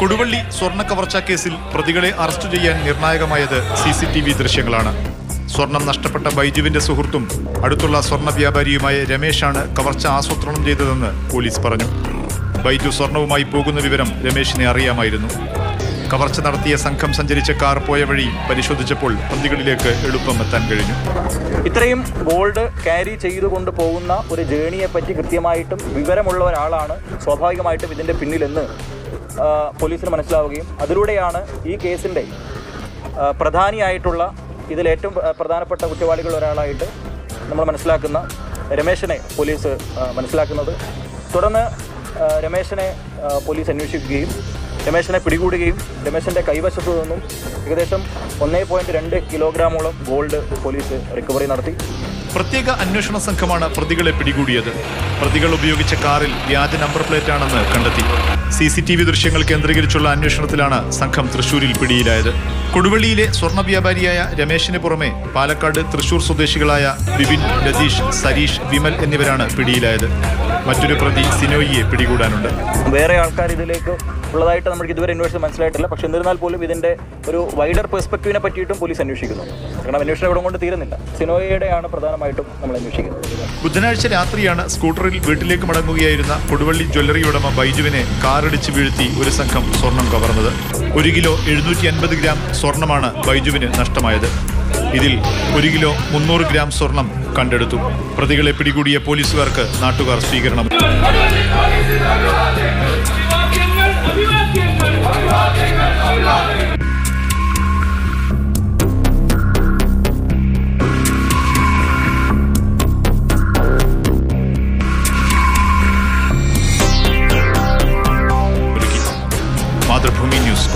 കൊടുവള്ളി സ്വർണ കവർച്ചാ കേസിൽ പ്രതികളെ അറസ്റ്റ് ചെയ്യാൻ നിർണായകമായത് സി സി ടി വി ദൃശ്യങ്ങളാണ്. സ്വർണം നഷ്ടപ്പെട്ട ബൈജുവിന്റെ സുഹൃത്തും അടുത്തുള്ള സ്വർണ വ്യാപാരിയുമായ രമേശാണ് കവർച്ച ആസൂത്രണം ചെയ്തതെന്ന് പോലീസ് പറഞ്ഞു. ബൈജു സ്വർണവുമായി പോകുന്ന വിവരം രമേശിനെ അറിയാമായിരുന്നു. കവർച്ച നടത്തിയ സംഘം സഞ്ചരിച്ച കാർ പോയ വഴി പരിശോധിച്ചപ്പോൾ പന്തികളിലേക്ക് എളുപ്പം എത്താൻ കഴിഞ്ഞു. ഇത്രയും ഗോൾഡ് ക്യാരി ചെയ്തുകൊണ്ട് പോകുന്ന ഒരു ജേണിയെ പറ്റി കൃത്യമായിട്ടും വിവരമുള്ള ഒരാളാണ് സ്വാഭാവികമായിട്ടും ഇതിന്റെ പിന്നിലെന്ന് പോലീസിന് മനസ്സിലാവുകയും അതിലൂടെയാണ് ഈ കേസിന്റെ പ്രധാനിയായിട്ടുള്ള ഇതിൽ ഏറ്റവും പ്രധാനപ്പെട്ട കുറ്റവാളികൾ ഒരാളായിട്ട് നമ്മൾ മനസ്സിലാക്കുന്ന രമേശനെ പോലീസ് മനസ്സിലാക്കുന്നത്. തുടർന്ന് രമേശനെ പോലീസ് അന്വേഷിക്കുകയും രമേശനെ പിടികൂടുകയും രമേശന്റെ കൈവശത്തു നിന്നും ഏകദേശം ഒന്നേ പോയിന്റ് രണ്ട് കിലോഗ്രാമോളം ഗോൾഡ് പോലീസ് റിക്കവറി നടത്തി. പ്രത്യേക അന്വേഷണ സംഘമാണ് പ്രതികളെ പിടികൂടിയത്. പ്രതികൾ ഉപയോഗിച്ച കാറിൽ വ്യാജ നമ്പർ പ്ലേറ്റ് ആണെന്ന് കണ്ടെത്തി. സി സി ടി വി ദൃശ്യങ്ങൾ കേന്ദ്രീകരിച്ചുള്ള അന്വേഷണത്തിലാണ് സംഘം തൃശൂരിൽ പിടിയിലായത്. കൊടുവള്ളിയിലെ സ്വർണ വ്യാപാരിയായ രമേശിന് പുറമെ പാലക്കാട് തൃശൂർ സ്വദേശികളായ വിപിൻ രതീഷ് സരീഷ് വിമൽ എന്നിവരാണ് പിടിയിലായത്. മറ്റൊരു പ്രതി സിനോയിയെ പിടികൂടാനുണ്ട്. വേറെ ആൾക്കാർ ഇതിലേക്ക് ഉള്ളതായിട്ട് നമുക്ക് ഇതുവരെ അന്വേഷണം മനസ്സിലായിട്ടില്ല. പക്ഷെ എന്നിരുന്നാൽ പോലും ഇതിന്റെ ഒരു വൈഡർ പെർസ്പെക്റ്റീവിനെ പറ്റിയിട്ടും പോലീസ് അന്വേഷിക്കുന്നു. കാരണം അന്വേഷണം ഇവിടെ കൊണ്ട് തീരുന്നില്ല. സിനോയയുടെയാണ് പ്രധാനമായിട്ടും നമ്മൾ അന്വേഷിക്കുന്നത്. ബുധനാഴ്ച രാത്രിയാണ് സ്കൂട്ടറിൽ വീട്ടിലേക്ക് മടങ്ങുകയായിരുന്ന കൊടുവള്ളി ജ്വല്ലറി ഉടമ ബൈജുവിനെ കാറടിച്ച് വീഴ്ത്തി ഒരു സംഘം സ്വർണം കവർന്നത്. ഒരു കിലോ എഴുന്നൂറ്റി അൻപത് ഗ്രാം സ്വർണമാണ് ബൈജുവിന് നഷ്ടമായത്. ഇതിൽ ഒരു കിലോ മുന്നൂറ് ഗ്രാം സ്വർണം കണ്ടെടുത്തു. പ്രതികളെ പിടികൂടിയ പോലീസുകാർക്ക് നാട്ടുകാർ സ്വീകരണം. മാതൃഭൂമി ന്യൂസ്